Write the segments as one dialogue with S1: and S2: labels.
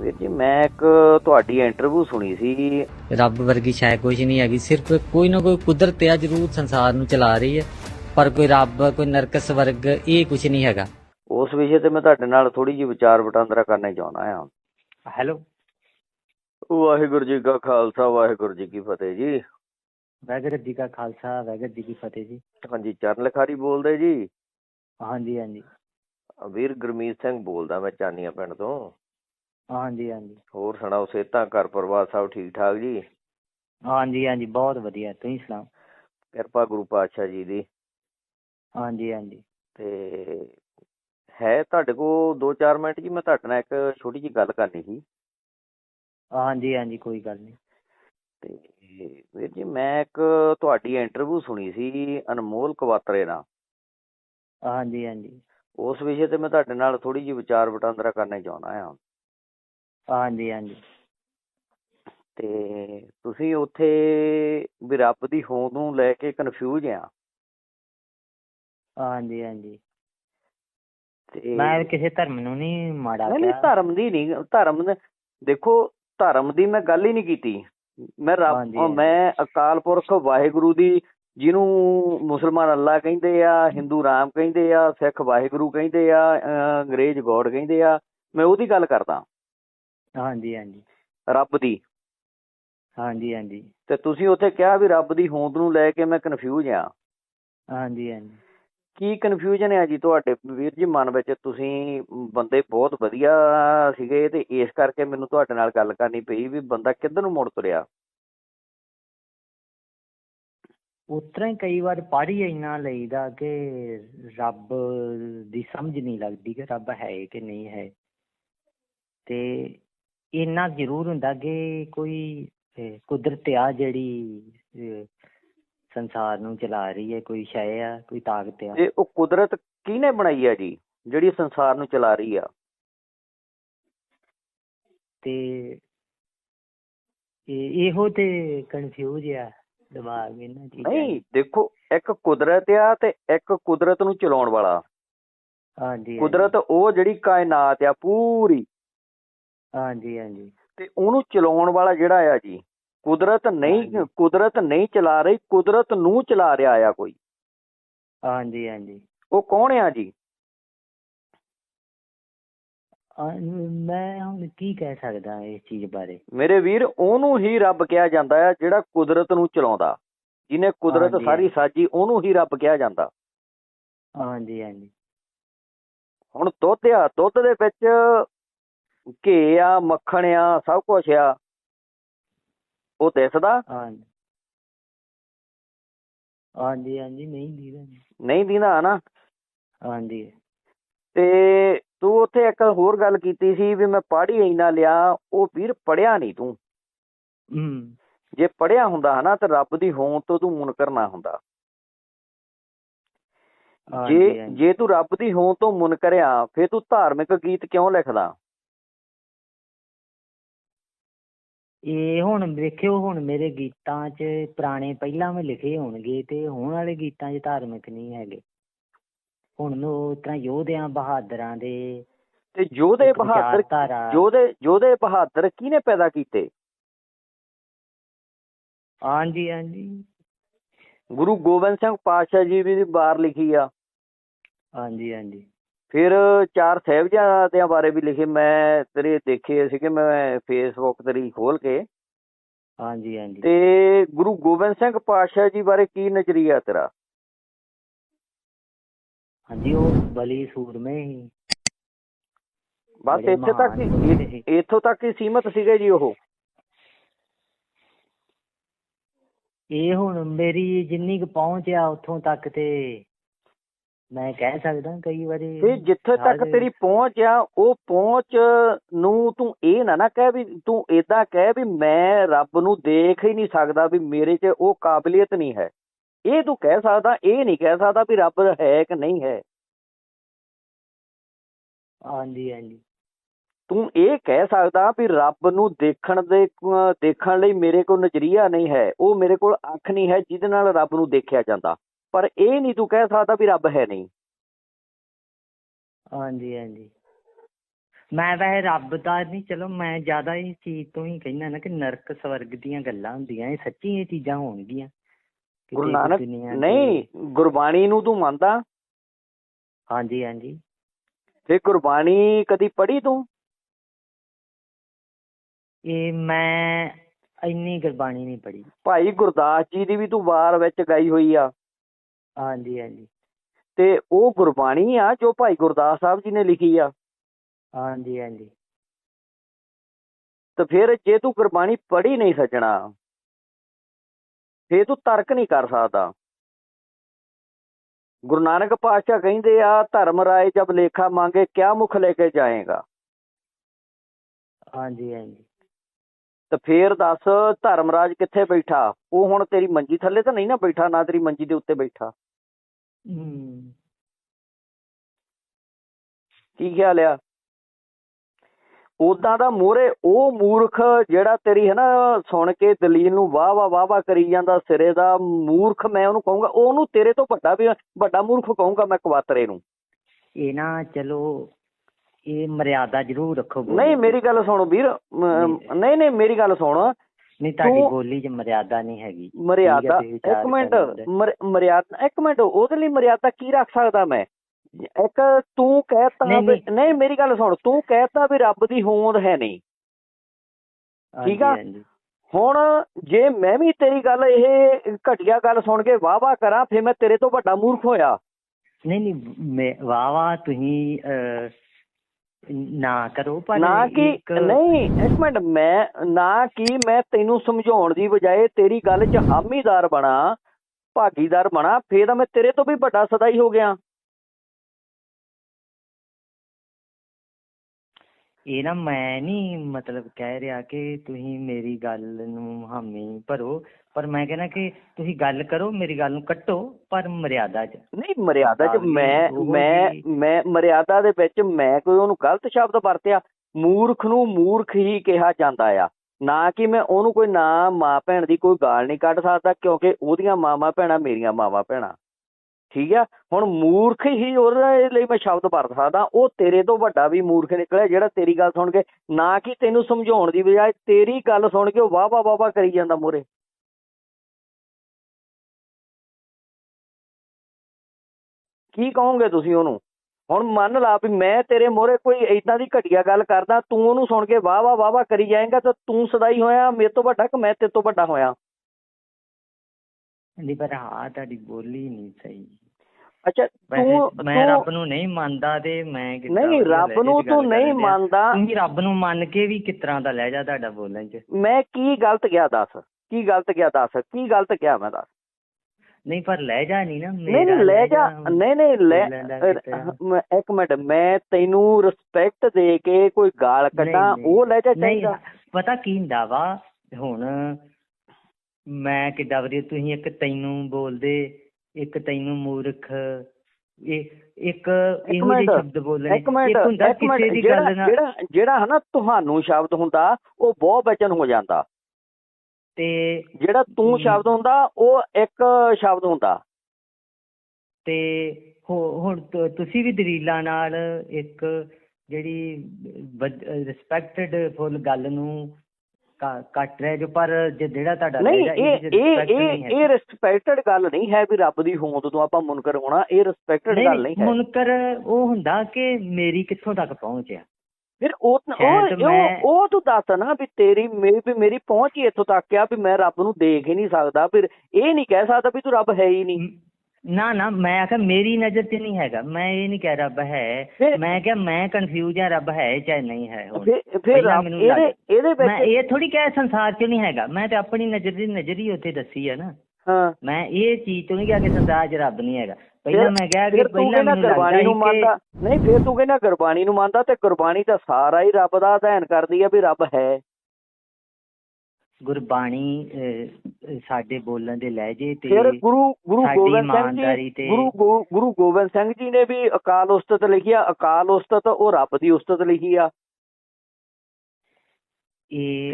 S1: ਵੀਰ ਜੀ ਮੈਂ ਇੱਕ ਤੁਹਾਡੀ ਇੰਟਰਵਿਊ ਸੁਣੀ ਸੀ।
S2: ਰੱਬ ਵਰਗੀ ਸ਼ਾਇਦ ਕੁਝ ਨਹੀਂ ਹੈਗੀ ਸਿਰਫ ਕੋਈ ਨਾ ਕੋਈ ਕੁਦਰਤ ਆ ਜ਼ਰੂਰ ਸੰਸਾਰ ਨੂੰ ਚਲਾ ਰਹੀ ਹੈ ਪਰ ਕੋਈ ਰੱਬ ਕੋਈ ਨਰਕ ਸਵਰਗ ਇਹ ਕੁਝ ਨਹੀਂ ਹੈਗਾ।
S1: ਉਸ ਵਿਸ਼ੇ ਤੇ ਮੈਂ ਤੁਹਾਡੇ ਨਾਲ ਥੋੜੀ ਜਿਹੀ ਵਿਚਾਰ ਵਟਾਂਦਰਾ ਕਰਨਾ ਚਾਹੁੰਦਾ ਆ
S2: ਹੈਲੋ।
S1: ਵਾਹਿਗੁਰੂ ਜੀ ਕਾ ਖਾਲਸਾ ਵਾਹਿਗੁਰੂ ਜੀ ਕੀ ਫਤਿਹ ਜੀ।
S2: ਵੈਗਰ ਜੀ ਕਾ ਖਾਲਸਾ ਵੈਗਰ ਜੀ ਕੀ ਫਤਿਹ ਜੀ।
S1: ਹਾਂਜੀ ਚਰਨ ਲਿਖਾਰੀ ਬੋਲਦੇ ਜੀ?
S2: ਹਾਂਜੀ ਹਾਂਜੀ।
S1: ਵੀਰ ਗੁਰਮੀਤ ਸਿੰਘ ਬੋਲਦਾ ਮੈਂ ਚਾਨੀਆਂ ਪਿੰਡ ਤੋਂ।
S2: ਹਾਂਜੀ ਹਾਂਜੀ।
S1: ਹੋਰ ਸੁਣਾਓ ਸਿਹਤਾਂ ਘਰ ਪਰਿਵਾਰ ਸਭ ਠੀਕ ਠਾਕ ਜੀ?
S2: ਹਾਂਜੀ ਹਾਂਜੀ ਬਹੁਤ ਵਧੀਆ। ਤੁਸੀਂ ਸੁਣਾਓ?
S1: ਕਿਰਪਾ ਗੁਰੂ ਪਾਤਸ਼ਾਹ ਜੀ ਦੀ।
S2: ਹਾਂਜੀ ਹਾਂਜੀ।
S1: ਤੇ ਹੈ ਤੁਹਾਡੇ ਕੋਲ 2-4 ਮਿੰਟ ਜੀ ਮੈਂ ਤੁਹਾਡੇ ਨਾਲ ਇੱਕ ਛੋਟੀ ਜਿਹੀ ਗੱਲ ਕਰਨੀ ਸੀ।
S2: ਹਾਂਜੀ ਹਾਂਜੀ ਕੋਈ ਗੱਲ ਨਹੀਂ।
S1: ਤੇ ਵੀਰ ਜੀ ਮੈਂ ਇੱਕ ਤੁਹਾਡੀ ਇੰਟਰਵਿਊ ਸੁਣੀ ਸੀ ਅਨਮੋਲ ਕਵਾਤਰੇ ਨਾਲ।
S2: ਹਾਂਜੀ ਹਾਂਜੀ।
S1: ਉਸ ਵਿਸ਼ੇ ਤੇ ਮੈਂ ਤੁਹਾਡੇ ਨਾਲ ਥੋੜੀ ਜਿਹੀ ਵਿਚਾਰ ਵਟਾਂਦਰਾ ਕਰਨਾ ਚਾਹੁੰਦਾ ਆ
S2: ਹਾਂਜੀ ਹਾਂਜੀ।
S1: ਤੇ ਤੁਸੀਂ ਉੱਥੇ ਵੀ ਰੱਬ ਦੀ ਹੋਂਦ ਨੂੰ ਲੈ ਕੇ ਕਨਫਿਊਜ਼ ਆ।
S2: ਹਾਂਜੀ ਹਾਂਜੀ।
S1: ਤੇ
S2: ਮੈਂ ਕਿਸੇ ਧਰਮ ਨੂੰ ਨਹੀਂ ਮਾੜਾ
S1: ਨਹੀਂ ਨਹੀਂ
S2: ਕਿਹਾ।
S1: ਧਰਮ ਦੀ ਨਹੀਂ ਧਰਮ ਦੇ- ਦੇਖੋ ਧਰਮ ਦੀ ਮੈਂ ਗੱਲ ਹੀ ਨਹੀਂ ਕੀਤੀ। ਮੈਂ ਰੱਬ
S2: ਹਾਂਜੀ।
S1: ਮੈਂ ਅਕਾਲ ਪੁਰਖ ਵਾਹਿਗੁਰੂ ਦੀ ਜਿਹਨੂੰ ਮੁਸਲਮਾਨ ਅੱਲਾ ਕਹਿੰਦੇ ਆ ਹਿੰਦੂ ਰਾਮ ਕਹਿੰਦੇ ਆ ਸਿੱਖ ਵਾਹਿਗੁਰੂ ਕਹਿੰਦੇ ਆ ਅਹ ਅੰਗਰੇਜ਼ ਗੋਡ ਕਹਿੰਦੇ ਆ ਮੈਂ ਉਹਦੀ ਗੱਲ ਕਰਦਾ।
S2: ਹਾਂਜੀ ਹਾਂਜੀ।
S1: ਰੱਬ ਦੀ।
S2: ਹਾਂਜੀ ਹਾਂਜੀ।
S1: ਤੇ ਤੁਸੀਂ ਉੱਥੇ ਕਿਹਾ ਵੀ ਰੱਬ ਦੀ ਹੋਂਦ ਨੂੰ ਲੈ ਕੇ ਮੈਂ ਕਨਫਿਊਜ਼ ਆ
S2: ਹਾਂਜੀ ਹਾਂਜੀ।
S1: ਕੀ ਕਨਫਿਊਜ਼ਨ ਹੈ ਜੀ ਤੁਹਾਡੇ? ਵੀਰ ਜੀ ਮਨ ਵਿੱਚ ਤੁਸੀਂ ਬੰਦੇ ਬਹੁਤ ਵਧੀਆ ਸੀਗੇ ਤੇ ਇਸ ਕਰਕੇ ਮੈਨੂੰ ਤੁਹਾਡੇ ਨਾਲ ਗੱਲ ਕਰਨੀ ਪਈ ਵੀ ਬੰਦਾ ਕਿੱਧਰ ਨੂੰ ਮੁੜ ਤੁਰਿਆ?
S2: ਉਤਰਾ ਹੀ ਕਈ ਵਾਰ ਪੜ੍ਹ ਹੀ ਇੰਨਾ ਲਈਦਾ ਕਿ ਰੱਬ ਦੀ ਸਮਝ ਨਹੀਂ ਲੱਗਦੀ ਕਿ ਰੱਬ ਹੈ ਕਿ ਨਹੀਂ ਹੈ। ਤੇ ਇੰਨਾ ਜ਼ਰੂਰ ਹੁੰਦਾ ਕਿ ਕੋਈ ਕੁਦਰਤ ਆ ਜਿਹੜੀ ਸੰਸਾਰ ਨੂੰ ਚਲਾ ਰਹੀ ਹੈ ਕੋਈ ਸ਼ੈ ਆ ਕੋਈ ਤਾਕਤ ਆ।
S1: ਤੇ ਉਹ ਕੁਦਰਤ ਕਿਹਨੇ ਬਣਾਈ ਆ ਜੀ ਜਿਹੜੀ ਸੰਸਾਰ ਨੂੰ ਚਲਾ ਰਹੀ ਆ?
S2: ਤੇ ਇਹ ਇਹੋ ਤੇ ਕਨਫਿਊਜ਼ ਆ ਦਿਮਾਗ ਇਹਨਾਂ ਚੀਜ਼ਾਂ
S1: ਨਹੀਂ ਦੇਖੋ ਇੱਕ ਕੁਦਰਤ ਆ ਤੇ ਇੱਕ ਕੁਦਰਤ ਨੂੰ ਚਲਾਉਣ ਵਾਲਾ।
S2: ਹਾਂਜੀ।
S1: ਕੁਦਰਤ ਉਹ ਜਿਹੜੀ ਕਾਇਨਾਤ ਆ ਪੂਰੀ
S2: ਹਾਂਜੀ ਹਾਂਜੀ।
S1: ਤੇ ਉਹਨੂੰ ਚਲਾਉਣ ਵਾਲਾ ਜਿਹੜਾ ਆ ਜੀ ਕੁਦਰਤ ਨਹੀਂ। ਕੁਦਰਤ ਨਹੀਂ ਚਲਾ ਰਹੀ ਕੁਦਰਤ ਨੂੰ ਚਲਾ ਰਿਹਾ ਆ ਕੋਈ।
S2: ਹਾਂਜੀ ਹਾਂਜੀ।
S1: ਉਹ ਕੌਣ ਆ ਜੀ?
S2: ਮੈਂ ਹੁਣ ਕੀ ਕਹਿ ਸਕਦਾ ਇਸ ਚੀਜ਼ ਬਾਰੇ?
S1: ਮੇਰੇ ਵੀਰ ਉਹਨੂੰ ਹੀ ਰੱਬ ਕਿਹਾ ਜਾਂਦਾ ਆ ਜਿਹੜਾ ਕੁਦਰਤ ਨੂੰ ਚਲਾਉਂਦਾ। ਜਿਹਨੇ ਕੁਦਰਤ ਸਾਰੀ। ਸਾਜੀ ਉਹਨੂੰ ਹੀ ਰੱਬ ਕਿਹਾ ਜਾਂਦਾ।
S2: ਹਾਂਜੀ ਹਾਂਜੀ।
S1: ਹੁਣ ਦੁੱਧ ਆ ਦੁੱਧ ਦੇ ਵਿੱਚ ਘੇ ਆ ਮੱਖਣ ਆ ਸਭ ਕੁਝ ਆ। ਉਹ ਦਿਸਦਾ?
S2: ਹਾਂਜੀ। ਹਾਂਜੀ ਹਾਂਜੀ ਨਹੀਂ ਦੀਦਾ
S1: ਨਹੀਂ ਦਿੰਦਾ ਨਾ
S2: ਹਾਂਜੀ।
S1: ਤੇ ਤੂੰ ਉੱਥੇ ਇੱਕ ਹੋਰ ਗੱਲ ਕੀਤੀ ਸੀ ਵੀ ਮੈਂ ਪੜ੍ਹ ਹੀ ਇੰਨਾ ਲਿਆ ਉਹ ਵੀਰ ਪੜਿਆ ਨਹੀਂ ਤੂੰ। ਜੇ ਪੜਿਆ ਹੁੰਦਾ ਹਨਾ ਤਾਂ ਰੱਬ ਦੀ ਹੋਂਦ ਤੋਂ ਤੂੰ ਮੁਨਕਰ ਨਾ ਹੁੰਦਾ।
S2: ਹਾਂਜੀ,
S1: ਜੇ
S2: ਹਾਂਜੀ।
S1: ਜੇ ਤੂੰ ਰੱਬ ਦੀ ਹੋਂਦ ਤੋਂ ਮੁਨਕਰਿਆ ਫਿਰ ਤੂੰ ਧਾਰਮਿਕ ਗੀਤ ਕਿਉਂ ਲਿਖਦਾ?
S2: ਇਹ ਹੁਣ ਵੇਖਿਓ ਹੁਣ ਮੇਰੇ ਗੀਤਾਂ 'ਚ ਪੁਰਾਣੇ ਪਹਿਲਾਂ ਮੈਂ ਲਿਖੇ ਹੋਣਗੇ ਤੇ ਹੁਣ ਵਾਲੇ ਗੀਤਾਂ 'ਚ ਧਾਰਮਿਕ ਨਹੀਂ ਹੈਗੇ। ਹੁਣ ਨੂੰ ਉਸ ਤਰ੍ਹਾਂ ਯੋਧਿਆਂ ਬਹਾਦਰਾਂ ਦੇ
S1: ਤੇ ਯੋਧੇ ਬਹਾਦਰ
S2: ਵਿਚਾਰਧਾਰਾ।
S1: ਯੋਧੇ ਯੋਧੇ ਬਹਾਦਰ ਕਿਹਨੇ ਪੈਦਾ ਕੀਤੇ?
S2: ਹਾਂਜੀ ਹਾਂਜੀ।
S1: ਗੁਰੂ ਗੋਬਿੰਦ ਸਿੰਘ ਪਾਤਸ਼ਾਹ ਜੀ ਵੀ ਬਾਰ ਲਿਖੀ ਆ।
S2: ਹਾਂਜੀ ਹਾਂਜੀ।
S1: ਫਿਰ ਚਾਰ ਸਾਹਿਬਜ਼ਾਦਿਆਂ ਬਾਰੇ ਵੀ ਲਿਖੇ ਮੈਂ ਤੇਰੇ ਦੇਖੇ ਸੀਗੇ ਮੈਂ ਫੇਸਬੁੱਕ ਤੇਰੀ ਖੋਲ ਕੇ।
S2: ਹਾਂਜੀ ਹਾਂਜੀ।
S1: ਤੇ ਗੁਰੂ ਗੋਬਿੰਦ ਸਿੰਘ ਪਾਤਸ਼ਾਹ ਜੀ ਬਾਰੇ ਕੀ ਨਜ਼ਰੀਆ ਤੇਰਾ?
S2: ਹਾਂਜੀ ਉਹ ਬਲੀ ਸੂਰਮੇ ਹੀ।
S1: ਬਸ
S2: ਬੜੇ
S1: ਇੱਥੇ ਤੱਕ
S2: ਮਹਾਨ
S1: ਹੀ
S2: ਸੀ।
S1: ਇੱਥੋਂ ਤੱਕ ਹੀ ਸੀਮਤ ਸੀਗੇ ਜੀ ਉਹ?
S2: ਇਹ ਹੁਣ ਮੇਰੀ ਜਿੰਨੀ ਕੁ ਪਹੁੰਚ ਆ ਉੱਥੋਂ ਤੱਕ ਤੇ ਮੈਂ ਕਹਿ ਸਕਦਾ ਕਈ ਵਾਰੀ
S1: ਤੇ ਜਿੱਥੇ ਤੱਕ ਤੇਰੀ ਪਹੁੰਚ ਆ ਉਹ ਪਹੁੰਚ ਨੂੰ ਤੂੰ ਇਹ ਨਾ ਨਾ ਕਹਿ ਵੀ ਤੂੰ ਏਦਾਂ ਕਹਿ ਵੀ ਮੈਂ ਰੱਬ ਨੂੰ ਦੇਖ ਹੀ ਨਹੀਂ ਸਕਦਾ ਵੀ ਮੇਰੇ 'ਚ ਉਹ ਕਾਬਲੀਅਤ ਨਹੀਂ ਹੈ। ਇਹ ਤੂੰ ਕਹਿ ਸਕਦਾ ਇਹ ਨਹੀਂ ਕਹਿ ਸਕਦਾ ਵੀ ਰੱਬ ਹੈ ਕਿ ਨਹੀਂ ਹੈ।
S2: ਹਾਂਜੀ ਹਾਂਜੀ।
S1: ਤੂੰ ਇਹ ਕਹਿ ਸਕਦਾ ਵੀ ਰੱਬ ਨੂੰ ਦੇਖਣ ਦੇ ਦੇਖਣ ਲਈ ਮੇਰੇ ਕੋਲ ਨਜ਼ਰੀਆ ਨਹੀਂ ਹੈ ਉਹ ਮੇਰੇ ਕੋਲ ਅੱਖ ਨਹੀਂ ਹੈ ਜਿਹਦੇ ਨਾਲ ਰੱਬ ਨੂੰ ਦੇਖਿਆ ਜਾਂਦਾ। ਪਰ ਇਹ ਨਹੀਂ ਤੂੰ ਕਹਿ ਸਕਦਾ ਵੀ ਰੱਬ ਹੈ ਨਹੀਂ।
S2: ਹਾਂਜੀ ਹਾਂਜੀ। ਮੈਂ ਵੈਸੇ ਰੱਬ ਦਾ ਨਹੀਂ ਚਲੋ ਮੈਂ ਜ਼ਿਆਦਾ ਇਹ ਚੀਜ਼ ਤੋਂ ਹੀ ਕਹਿੰਦਾ ਨਾ ਕਿ ਨਰਕ ਸਵਰਗ ਦੀਆਂ ਗੱਲਾਂ ਹੁੰਦੀਆਂ ਇਹ ਸੱਚੀ ਇਹ ਚੀਜ਼ਾਂ ਹੋਣਗੀਆਂ।
S1: ਗੁਰੂ ਨਾਨਕ ਨਹੀਂ ਗੁਰਬਾਣੀ ਨੂੰ ਤੂੰ ਮੰਨਦਾ?
S2: ਹਾਂਜੀ ਹਾਂਜੀ।
S1: ਤੇ ਗੁਰਬਾਣੀ ਕਦੀ ਪੜ੍ਹੀ ਤੂੰ?
S2: ਇਹ ਮੈਂ ਇੰਨੀ ਗੁਰਬਾਣੀ ਨਹੀਂ ਪੜ੍ਹੀ।
S1: ਭਾਈ ਗੁਰਦਾਸ ਜੀ ਦੀ ਵੀ ਤੂੰ ਵਾਰ ਵਿੱਚ ਗਾਈ ਹੋਈ ਆ।
S2: ਹਾਂਜੀ ਹਾਂਜੀ।
S1: ਤੇ ਉਹ ਗੁਰਬਾਣੀ ਆ ਜੋ ਭਾਈ ਗੁਰਦਾਸ ਸਾਹਿਬ ਜੀ ਨੇ ਲਿਖੀ ਆ।
S2: ਹਾਂਜੀ ਹਾਂਜੀ।
S1: ਤੇ ਫਿਰ ਜੇ ਤੂੰ ਗੁਰਬਾਣੀ ਪੜ੍ਹੀ ਨਹੀਂ ਸੱਜਣਾ ਫੇਰ ਤੂੰ ਤਰਕ ਨਹੀਂ ਕਰ ਸਕਦਾ। ਗੁਰੂ ਨਾਨਕ ਪਾਤਸ਼ਾਹ ਕਹਿੰਦੇ ਆ ਧਰਮ ਰਾਏ ਜਬ ਲੇਖਾ ਮੰਗੇ ਕਿਆ ਮੁਖ ਲੈ ਕੇ ਜਾਏਗਾ?
S2: ਹਾਂਜੀ ਹਾਂਜੀ।
S1: ਤੇ ਫੇਰ ਦੱਸ ਧਰਮਰਾਜ ਕਿੱਥੇ ਬੈਠਾ? ਉਹ ਹੁਣ ਤੇਰੀ ਮੰਜੀ ਥੱਲੇ ਤਾਂ ਨਹੀਂ ਨਾ ਬੈਠਾ ਨਾ ਤੇਰੀ ਮੰਜੀ ਦੇ ਉੱਤੇ ਬੈਠਾ। ਕੀ ਖਿਆਲ ਆ? ਉਦਾਂ ਦਾ ਮੋਰੇ ਉਹ ਮੂਰਖ ਜਿਹੜਾ ਤੇਰੀ ਹੈ ਨਾ ਸੁਣ ਕੇ ਦਲੀਲ ਨੂੰ ਵਾਹ ਵਾਹ ਵਾਹ ਵਾਹ ਕਰੀ ਜਾਂਦਾ ਸਿਰੇ ਦਾ ਮੂਰਖ ਮੈਂ ਉਹਨੂੰ ਕਹੂੰਗਾ ਉਹਨੂੰ ਤੇਰੇ ਤੋਂ ਵੱਡਾ ਵੀ ਵੱਡਾ ਮੂਰਖ ਕਹੂੰਗਾ ਮੈਂ ਕਵਾਤਰੇ ਨੂੰ।
S2: ਇਹ ਨਾ ਚਲੋ ਇਹ ਮਰਿਆਦਾ ਜ਼ਰੂਰ ਰੱਖੋ
S1: ਨਹੀਂ। ਮੇਰੀ ਗੱਲ ਸੁਣ ਵੀਰ ਨਹੀਂ ਨਹੀਂ ਮੇਰੀ ਗੱਲ ਸੁਣ।
S2: ਨਹੀਂ ਤੁਹਾਡੀ ਬੋਲੀ 'ਚ ਮਰਿਆਦਾ ਨਹੀਂ ਹੈਗੀ।
S1: ਮਰਿਆਦਾ? ਇੱਕ ਮਿੰਟ ਮਰਿਆਦਾ ਇੱਕ ਮਿੰਟ ਉਹਦੇ ਲਈ ਮਰਿਆਦਾ ਕੀ ਰੱਖ ਸਕਦਾ ਮੈਂ? ਇੱਕ ਤੂੰ ਕਹਿਤਾ
S2: ਨਹੀਂ,
S1: ਮੇਰੀ ਗੱਲ ਸੁਣ ਤੂੰ ਕਹਿਤਾ ਵੀ ਰੱਬ ਦੀ ਹੋਂਦ ਹੈ ਨਹੀਂ। ਠੀਕ ਆ? ਹੁਣ ਜੇ ਮੈਂ ਵੀ ਤੇਰੀ ਗੱਲ ਇਹ ਘਟੀਆ ਗੱਲ ਸੁਣ ਕੇ ਵਾਹ ਵਾਹ ਕਰਾਂ ਫਿਰ ਮੈਂ ਤੇਰੇ ਤੋਂ ਵੱਡਾ ਮੂਰਖ ਹੋਇਆ।
S2: ਨਹੀਂ ਨਹੀਂ ਵਾਹ ਵਾਹ ਤੁਸੀਂ ਨਾ ਕਰੋ ਪਰ
S1: ਨਾ ਕਿ ਨਹੀਂ ਇੱਕ ਮਿੰਟ ਮੈਂ ਨਾ ਕਿ ਮੈਂ ਤੈਨੂੰ ਸਮਝਾਉਣ ਦੀ ਬਜਾਏ ਤੇਰੀ ਗੱਲ 'ਚ ਹਾਮੀਦਾਰ ਬਣਾ ਭਾਗੀਦਾਰ ਬਣਾ ਫੇਰ ਤਾਂ ਮੈਂ ਤੇਰੇ ਤੋਂ ਵੀ ਵੱਡਾ ਸਦਾਈ ਹੋ ਗਿਆ।
S2: ਇਹ ਨਾ ਮੈਂ ਨਹੀਂ ਮਤਲਬ ਕਹਿ ਰਿਹਾ ਕਿ ਤੁਸੀਂ ਮੇਰੀ ਗੱਲ ਨੂੰ ਹਾਮੀ ਭਰੋ ਪਰ ਮੈਂ ਕਹਿੰਦਾ ਕਿ ਤੁਸੀਂ ਗੱਲ ਕਰੋ ਮੇਰੀ ਗੱਲ ਨੂੰ ਕੱਟੋ ਪਰ ਮਰਿਆਦਾ 'ਚ।
S1: ਨਹੀਂ ਮਰਿਆਦਾ 'ਚ ਮੈਂ ਮੈਂ ਮੈਂ ਮਰਿਆਦਾ ਦੇ ਵਿੱਚ ਮੈਂ ਕੋਈ ਉਹਨੂੰ ਗਲਤ ਸ਼ਬਦ ਵਰਤਿਆ। ਮੂਰਖ ਨੂੰ ਮੂਰਖ ਹੀ ਕਿਹਾ ਜਾਂਦਾ ਆ। ਨਾ ਕਿ ਮੈਂ ਉਹਨੂੰ ਕੋਈ ਨਾ ਮਾਂ ਭੈਣ ਦੀ ਕੋਈ ਗਾਲ ਨਹੀਂ ਕੱਢ ਸਕਦਾ ਕਿਉਂਕਿ ਉਹਦੀਆਂ ਮਾਵਾਂ ਭੈਣਾਂ ਮੇਰੀਆਂ ਮਾਵਾਂ ਭੈਣਾਂ। ਠੀਕ ਆ? ਹੁਣ ਮੂਰਖ ਹੀ ਉਹਦੇ ਲਈ ਮੈਂ ਸ਼ਬਦ ਵਰਤ ਸਕਦਾ। ਉਹ ਤੇਰੇ ਤੋਂ ਵੱਡਾ ਵੀ ਮੂਰਖ ਨਿਕਲਿਆ ਜਿਹੜਾ ਤੇਰੀ ਗੱਲ ਸੁਣ ਕੇ ਨਾ ਕਿ ਤੈਨੂੰ ਸਮਝਾਉਣ ਦੀ ਬਜਾਏ ਤੇਰੀ ਗੱਲ ਸੁਣ ਕੇ ਉਹ ਵਾਹ ਵਾਹ ਵਾਹ ਵਾਹ ਕਰੀ ਜਾਂਦਾ ਮੂਹਰੇ। ਕੀ ਕਹੋਗੇ ਤੁਸੀਂ ਉਹਨੂੰ? ਹੁਣ ਮੰਨ ਲਾ ਵੀ ਮੈਂ ਤੇਰੇ ਮੋਹਰੇ ਕੋਈ ਏਦਾਂ ਦੀ ਘਟੀਆ ਗੱਲ ਕਰਦਾ, ਤੂੰ ਉਹਨੂੰ ਸੁਣ ਕੇ ਵਾਹ ਵਾਹ ਵਾਹ ਵਾਹ ਕਰੀ ਜਾਏਗਾ ਤਾਂ ਤੂੰ ਸਦਾਈ ਹੋਇਆ, ਮੇਰੇ ਤੋਂ ਵੱਡਾ ਕਿ ਮੈਂ ਤੇਰੇ ਤੋਂ ਵੱਡਾ ਹੋਇਆ?
S2: ਨਹੀਂ ਪਰ ਹਾਂ ਤੁਹਾਡੀ ਬੋਲੀ ਨਹੀਂ ਸਹੀ।
S1: ਅੱਛਾ
S2: ਵੈਸੇ
S1: ਤੂੰ
S2: ਮੈਂ ਰੱਬ ਨੂੰ ਨਹੀਂ ਮੰਨਦਾ ਤੇ ਮੈਂ ਕਿਸ
S1: ਨਹੀਂ ਰੱਬ
S2: ਲਹਿਜੇ
S1: ਨੂੰ ਤੂੰ ਨਹੀਂ। ਮੰਨਦਾ।
S2: ਤੁਸੀਂ ਰੱਬ ਨੂੰ ਮੰਨ ਕੇ ਵੀ ਕਿਸ ਤਰ੍ਹਾਂ ਦਾ ਲਹਿਜਾ ਤੁਹਾਡਾ ਬੋਲਣ 'ਚ।
S1: ਮੈਂ ਕੀ ਗਲਤ ਗਿਆ ਦੱਸ? ਕੀ ਗਲਤ ਗਿਆ ਦੱਸ? ਕੀ ਗਲਤ ਗਿਆ ਮੈਂ ਦੱਸ?
S2: ਨਹੀਂ ਪਰ ਲਹਿਜਾ ਨਹੀਂ ਨਾ
S1: ਨਹੀਂ ਨਹੀਂ ਲੈ ਜਾ। ਨਹੀਂ ਨਹੀਂ ਲੈ ਇੱਕ ਮਿੰਟ ਮੈਂ ਤੈਨੂੰ ਰਿਸਪੈਕਟ ਦੇ ਕੇ ਕੋਈ ਗਾਲ ਕੱਢਾਂ ਉਹ ਲੈ ਜਾ
S2: ਨਹੀਂ
S1: ਚਾਹੀਦਾ।
S2: ਪਤਾ ਕੀ ਹੁੰਦਾ ਵਾ? ਹੁਣ ਮੈਂ ਕਿੱਡਾ ਵਧੀਆ ਤੁਸੀਂ ਇੱਕ ਤੈਨੂੰ ਬੋਲਦੇ ਇੱਕ ਤੈਨੂੰ ਮੂਰਖ ਇਹ ਇੱਕ ਇਹੋ ਜਿਹੇ ਸ਼ਬਦ ਬੋਲਣੇ।
S1: ਇੱਕ ਮਿੰਟ
S2: ਇੱਕ ਹੁੰਦਾ ਕਿਸੇ ਦੀ
S1: ਜਿਹੜਾ
S2: ਗੱਲ ਨਾਲ।
S1: ਜਿਹੜਾ ਜਿਹੜਾ ਹਨਾ ਤੁਹਾਨੂੰ ਸ਼ਬਦ ਹੁੰਦਾ ਉਹ ਬਹੁ ਵਚਨ ਹੋ ਜਾਂਦਾ।
S2: ਤੇ
S1: ਜਿਹੜਾ ਤੂੰ। ਸ਼ਬਦ ਹੁੰਦਾ ਉਹ ਇੱਕ ਸ਼ਬਦ ਹੁੰਦਾ।
S2: ਤੇ ਹੁਣ ਤੁਸੀਂ ਵੀ ਦਲੀਲਾਂ ਨਾਲ ਇੱਕ ਜਿਹੜੀ ਰਿਸਪੈਕਟਡ ਫੁੱਲ ਗੱਲ ਨੂੰ ਕੱਟ ਰਹੇ ਜੋ ਪਰ ਜੇ ਜਿਹੜਾ ਤੁਹਾਡਾ
S1: ਨਹੀਂ ਇਹ ਇਹ ਇਹ ਰਿਸਪੈਕਟਡ ਗੱਲ ਨਹੀਂ ਹੈ ਵੀ ਰੱਬ ਦੀ ਹੋਂਦ ਤੋਂ ਆਪਾਂ ਮੁਨਕਰ ਹੋਣਾ ਇਹ ਰਿਸਪੈਕਟਡ ਗੱਲ ਨਹੀਂ ਹੈ।
S2: ਮੁਨਕਰ ਉਹ ਹੁੰਦਾ ਕਿ ਮੇਰੀ ਕਿੱਥੋਂ ਤੱਕ ਪਹੁੰਚ ਆ
S1: ਫਿਰ ਉਹ ਉਹ ਉਹ ਤੂੰ ਦੱਸ ਨਾ ਵੀ ਤੇਰੀ ਮੇਰੀ ਵੀ ਮੇਰੀ ਪਹੁੰਚ ਹੀ ਇੱਥੋਂ ਤੱਕ ਆ ਵੀ ਮੈਂ ਰੱਬ ਨੂੰ ਦੇਖ ਹੀ ਨਹੀਂ ਸਕਦਾ। ਫਿਰ ਇਹ ਨਹੀਂ ਕਹਿ ਸਕਦਾ ਵੀ ਤੂੰ ਰੱਬ ਹੈ ਹੀ ਨਹੀਂ।
S2: ਨਾ ਨਾ ਮੈਂ ਆਖਿਆ ਮੇਰੀ ਨਜ਼ਰ 'ਚ ਨਹੀਂ ਹੈਗਾ। ਮੈਂ ਇਹ ਨਹੀਂ ਕਹਿ ਰੱਬ ਹੈ। ਮੈਂ ਕਿਹਾ ਮੈਂ ਕਨਫਿਊਜ਼ ਆ ਰੱਬ ਹੈ ਚਾਹੇ ਨਹੀਂ ਹੈ ਹੁਣ।
S1: ਫਿਰ ਇਹਦੇ
S2: ਮੈਂ ਇਹ ਥੋੜੀ ਕਹਿ ਸੰਸਾਰ 'ਚ ਨਹੀਂ ਹੈਗਾ। ਮੈਂ ਤੇ ਆਪਣੀ ਨਜ਼ਰ ਦੀ ਨਜ਼ਰ ਹੀ ਉੱਥੇ ਦੱਸੀ ਆ ਨਾ।
S1: ਹਾਂ।
S2: ਮੈਂ ਇਹ ਚੀਜ਼ ਤੋਂ ਨਹੀਂ ਕਿਹਾ ਕਿ ਸੰਸਾਰ 'ਚ ਰੱਬ ਨਹੀਂ ਹੈਗਾ। ਪਹਿਲਾਂ ਮੈਂ ਕਿਹਾ ਕਿ ਪਹਿਲਾਂ ਮੈਨੂੰ
S1: ਗੁਰਬਾਣੀ ਨੂੰ ਮੰਨਦਾ। ਨਹੀਂ ਫਿਰ ਤੂੰ ਕਹਿੰਦਾ ਗੁਰਬਾਣੀ ਨੂੰ ਮੰਨਦਾ ਤੇ ਗੁਰਬਾਣੀ ਤਾਂ ਸਾਰਾ ਹੀ ਰੱਬ ਦਾ ਅਧਿਐਨ ਕਰਦੀ ਆ ਵੀ ਰੱਬ ਹੈ।
S2: ਗੁਰਬਾਣੀ ਸਾਡੇ ਬੋਲਣ ਦੇ ਲਹਿਜੇ ਤੇ
S1: ਫਿਰ ਗੁਰੂ ਗੁਰੂ ਗੋਬਿੰਦ ਸਿੰਘ ਜੀ ਗੁਰੂ ਗੁਰੂ ਗੋਬਿੰਦ ਸਿੰਘ ਜੀ ਨੇ ਵੀ ਅਕਾਲ ਉਸਤਤ ਲਿਖਿਆ। ਅਕਾਲ ਉਸਤਤ ਉਹ ਰੱਬ ਦੀ ਉਸਤਤ ਲਿਖੀ ਆ।
S2: ਇਹ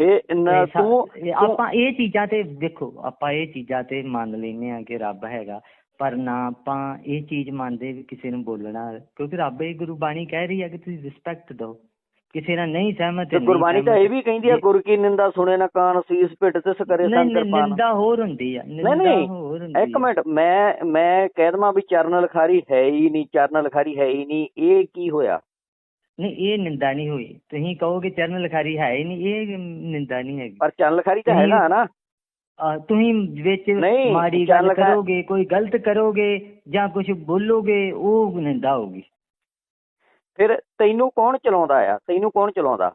S1: ਤੂੰ-
S2: ਆਪਾਂ ਇਹ ਚੀਜ਼ਾਂ ਤੇ ਦੇਖੋ ਆਪਾਂ ਇਹ ਚੀਜ਼ਾਂ ਤੇ ਮੰਨ ਲੈਨੇ ਆ ਕਿ ਰੱਬ ਹੈਗਾ ਪਰ ਨਾ ਆਪਾਂ ਇਹ ਚੀਜ਼ ਮੰਨਦੇ ਵੀ ਕਿਸੇ ਨੂੰ ਬੋਲਣਾ ਕਿਉਂਕਿ ਰੱਬ ਇਹ ਗੁਰਬਾਣੀ ਕਹਿ ਰਹੀ ਹੈ ਕਿ ਤੁਸੀਂ ਰਿਸਪੈਕਟ ਦਿਓ। ਕਿਸੇ ਨਾਲ ਨਹੀਂ ਸਹਿਮਤ
S1: ਤੇ
S2: ਨਹੀਂ
S1: ਗੁਰਬਾਣੀ ਤਾਂ ਇਹ। ਵੀ ਕਹਿੰਦੀ ਆ ਗੁਰ ਕੀ ਨਿੰਦਾ ਸੁਣੇ ਨਾ ਕਾਨ ਸੀਸ ਪਿੱਟ ਤਿਸ ਕਰੇ
S2: ਨਹੀਂ
S1: ਸੰਕਰ
S2: ਨਹੀਂ,
S1: ਪਾਨ
S2: ਨਿੰਦਾ ਹੋਰ ਹੁੰਦੀ ਆ ਨਿੰਦਾ
S1: ਨਹੀਂ।
S2: ਹੋਰ ਹੁੰਦੀ
S1: ਇੱਕ। ਮਿੰਟ ਮੈਂ ਮੈਂ ਕਹਿ ਦਵਾਂ ਵੀ ਚਰਨ ਲਖਾਰੀ ਹੈ ਹੀ ਨਹੀਂ ਚਰਨ ਲਖਾਰੀ ਹੈ ਹੀ ਨਹੀਂ ਇਹ ਕੀ ਹੋਇਆ
S2: ਨਹੀਂ ਇਹ ਨਿੰਦਾ ਨਹੀਂ ਹੋਈ ਤੁਸੀਂ ਕਹੋਗੇ ਚਰਨ ਲਖਾਰੀ ਹੈ ਹੀ ਨਹੀਂ ਇਹ ਨਿੰਦਾ ਨਹੀਂ ਹੈਗੀ
S1: ਪਰ ਚਰਨ ਲਖਾਰੀ ਤਾਂ
S2: ਨਹੀਂ।
S1: ਹੈਗਾ ਨਾ
S2: ਆ, ਤੁਸੀਂ ਵਿੱਚ
S1: ਨਹੀਂ,
S2: ਮਾੜੀ ਗੱਲ ਕਰੋਗੇ ਕੋਈ ਗਲਤ ਕਰੋਗੇ ਜਾਂ ਕੁਝ ਬੋਲੋਗੇ ਉਹ ਨਿੰਦਾ ਹੋਊਗੀ
S1: ਫਿਰ ਤੈਨੂੰ ਕੌਣ ਚਲਾਉਂਦਾ ਆ? ਤੈਨੂੰ ਕੌਣ ਚਲਾਉਂਦਾ?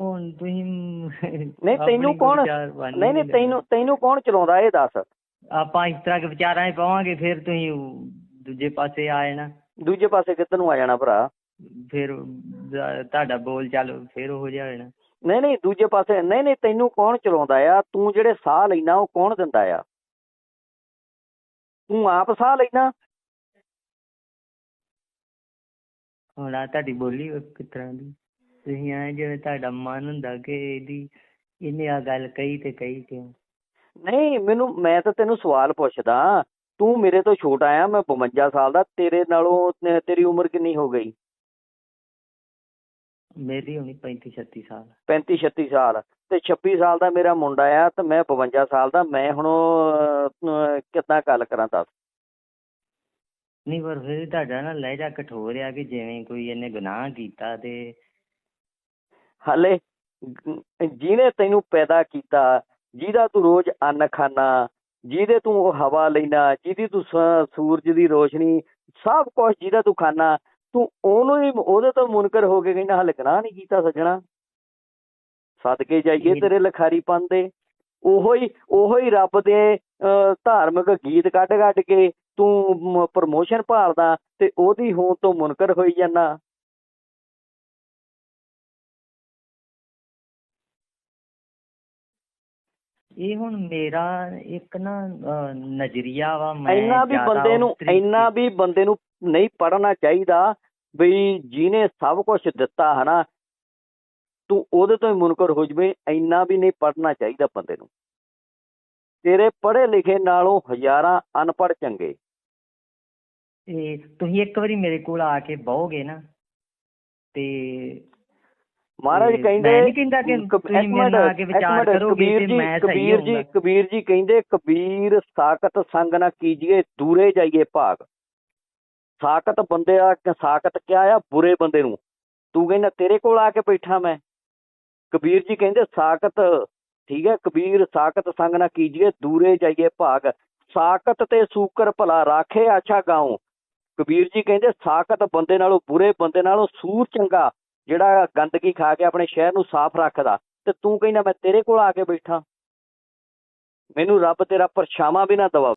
S2: ਹੁਣ ਤੁਸੀਂ
S1: ਨਹੀਂ ਤੈਨੂੰ ਕੌਣ ਨਹੀਂ ਨਹੀਂ ਤੈਨੂੰ ਤੈਨੂੰ ਕੌਣ ਚਲਾਉਂਦਾ ਇਹ ਦੱਸ?
S2: ਆਪਾਂ ਇਸ ਤਰ੍ਹਾਂ ਦੇ ਵਿਚਾਰਾਂ 'ਚ ਪਾਵਾਂਗੇ ਫਿਰ ਤੁਸੀਂ ਦੂਜੇ ਪਾਸੇ ਆ ਜਾਣਾ।
S1: ਦੂਜੇ ਪਾਸੇ ਕਿੱਧਰ ਨੂੰ ਆ ਜਾਣਾ ਭਰਾ?
S2: ਫਿਰ ਤੁਹਾਡਾ ਬੋਲ ਚੱਲ ਫਿਰ ਹੋ ਜਾਣਾ।
S1: ਨਹੀਂ ਨਹੀਂ ਦੂਜੇ ਪਾਸੇ ਨਹੀਂ ਨਹੀਂ ਤੈਨੂੰ ਕੌਣ ਚਲਾਉਂਦਾ ਆ? ਤੂੰ ਜਿਹੜੇ ਸਾਹ ਲੈਣਾ ਉਹ ਕੌਣ ਦਿੰਦਾ ਆ? ਤੂੰ ਆਪ ਸਾਹ ਲੈਣਾ
S2: ਹੁਣ ਆ ਤੁਹਾਡੀ ਬੋਲੀ ਕਿਸ ਤਰ੍ਹਾਂ ਦੀ? ਤੁਸੀਂ ਐ ਜਿਵੇਂ ਤੁਹਾਡਾ ਮਨ ਹੁੰਦਾ ਕਿ ਇਹਦੀ ਇਹਨੇ ਆ ਗੱਲ ਕਹੀ ਤੇ ਕਹੀ ਕਿਉਂ?
S1: ਨਹੀਂ ਮੈਨੂੰ ਮੈਂ ਤਾਂ ਤੈਨੂੰ ਸਵਾਲ ਪੁੱਛਦਾ ਤੂੰ ਮੇਰੇ ਤੋਂ ਛੋਟਾ ਆ ਮੈਂ 52 ਸਾਲ ਦਾ ਤੇਰੇ ਨਾਲੋਂ ਤੇ- ਤੇਰੀ ਉਮਰ ਕਿੰਨੀ ਹੋ ਗਈ?
S2: ਮੇਰੀ ਹੋਣੀ 35 36 ਸਾਲ।
S1: 35 36 ਸਾਲ ਤੇ 26 ਸਾਲ ਦਾ ਮੇਰਾ ਮੁੰਡਾ ਆ ਤੇ ਮੈਂ 52 ਸਾਲ ਦਾ ਮੈਂ ਹੁਣ ਅਹ, ਕਿੱਦਾਂ ਗੱਲ ਕਰਾਂ ਦੱਸ?
S2: ਨਹੀਂ ਪਰ ਫਿਰ ਤੁਹਾਡਾ ਨਾ ਲਹਿਜਾ ਕਠੋਰ ਆ ਕਿ ਜਿਵੇਂ ਕੋਈ ਇਹਨੇ ਗੁਨਾਹ ਕੀਤਾ ਤੇ
S1: ਹਲੇ ਜਿਹਨੇ ਤੈਨੂੰ ਪੈਦਾ ਕੀਤਾ ਜਿਹਦਾ ਤੂੰ ਰੋਜ਼ ਅੰਨ ਖਾਣਾ ਜਿਹਦੇ ਤੂੰ ਉਹ ਹਵਾ ਲੈਣਾ ਜਿਹਦੀ ਤੂੰ ਸੂਰਜ ਦੀ ਰੋਸ਼ਨੀ ਸਭ ਕੁਝ ਜਿਹਦਾ ਤੂੰ ਖਾਣਾ ਤੂੰ ਉਹਨੂੰ ਹੀ ਉਹਦੇ ਤੋਂ ਮੁਨਕਰ ਹੋ ਕੇ ਕਹਿੰਦਾ ਹਲੇ ਗੁਨਾਹ ਨਹੀਂ ਕੀਤਾ ਸੱਜਣਾ। ਸਦਕੇ ਜਾਈਏ ਤੇਰੇ ਲਖਾਰੀ ਪੰਦੇ ਉਹੋ ਹੀ ਉਹੋ ਹੀ ਰੱਬ ਦੇ ਧਾਰਮਿਕ ਗੀਤ ਕੱਢ ਕੱਢ ਕੇ ਤੂੰ ਪ੍ਰਮੋਸ਼ਨ ਭਾਲਦਾ ਤੇ ਉਹਦੀ ਹੋਂਦ ਤੋਂ ਮੁਨਕਰ ਹੋਈ ਜਾਂਦਾ।
S2: ਇਹ ਹੁਣ ਮੇਰਾ ਇੱਕ ਨਾ ਨਜ਼ਰੀਆ ਵਾ ਮੈਂ
S1: ਇੰਨਾ ਵੀ ਬੰਦੇ ਨੂੰ ਇੰਨਾ ਵੀ ਬੰਦੇ ਨੂੰ ਨਹੀਂ ਪੜਨਾ ਚਾਹੀਦਾ ਬਈ ਜਿਹਨੇ ਸਭ ਕੁਝ ਦਿੱਤਾ ਹਨਾ ਤੂੰ ਉਹਦੇ ਤੋਂ ਹੀ ਮੁਨਕਰ ਹੋ ਜਵੇਂ ਇੰਨਾ ਵੀ ਨਹੀਂ ਪੜਨਾ ਚਾਹੀਦਾ ਬੰਦੇ ਨੂੰ। ਤੇਰੇ ਪੜ੍ਹੇ ਲਿਖੇ ਨਾਲੋਂ ਹਜ਼ਾਰਾਂ ਅਨਪੜ੍ਹ ਚੰਗੇ।
S2: ਤੇ ਤੁਸੀਂ ਇੱਕ ਵਾਰੀ ਮੇਰੇ ਕੋਲ ਆ ਕੇ ਬਹੋਗੇ ਨਾ ਤੇ
S1: ਮਹਾਰਾਜ ਕਹਿੰਦੇ
S2: ਮੈਂ ਨਹੀਂ ਕਹਿੰਦਾ ਕਿ ਤੁਸੀਂ ਮੇਰੇ ਨਾਲ ਆ ਕੇ ਵਿਚਾਰ ਕਰੋਗੇ ਤੇ ਮੈਂ ਸਹੀ
S1: ਕਬੀਰ ਜੀ। ਕਬੀਰ ਜੀ ਕਹਿੰਦੇ ਕਬੀਰ ਸਾਖਤ ਸੰਗ ਨਾ ਕੀਜੀਏ ਦੂਰੇ ਜਾਈਏ ਭਾਗ। ਸਾਖਤ ਬੰਦੇ ਆ ਸਾਖਤ ਕਿਆ ਆ? ਬੁਰੇ ਬੰਦੇ ਨੂੰ। ਤੂੰ ਕਹਿੰਦਾ ਤੇਰੇ ਕੋਲ ਆ ਕੇ ਬੈਠਾ ਮੈਂ। ਕਬੀਰ ਜੀ ਕਹਿੰਦੇ ਸਾਖਤ ਠੀਕ ਹੈ ਕਬੀਰ ਸਾਖਤ ਸੰਗ ਨਾ ਕੀਜੀਏ ਦੂਰੇ ਜਾਈਏ ਭਾਗ। ਸਾਖਤ ਤੇ ਸੂਕਰ ਭਲਾ ਰਾਖੇ ਆਛਾ ਗਾਉ। ਕਬੀਰ ਜੀ ਕਹਿੰਦੇ ਸਾਖਤ ਬੰਦੇ ਨਾਲੋਂ ਬੁਰੇ ਬੰਦੇ ਨਾਲੋਂ ਸੂਰ ਚੰਗਾ, ਜਿਹੜਾ ਗੰਦਗੀ ਖਾ ਕੇ ਆਪਣੇ ਸ਼ਹਿਰ ਨੂੰ ਸਾਫ਼ ਰੱਖਦਾ। ਤੇ ਤੂੰ ਕਹਿੰਦਾ ਮੈਂ ਤੇਰੇ ਕੋਲ ਆ ਕੇ ਬੈਠਾ। ਮੈਨੂੰ ਰੱਬ ਤੇਰਾ ਪਰਛਾਵਾਂ ਵੀ ਨਾ ਦਵਾ।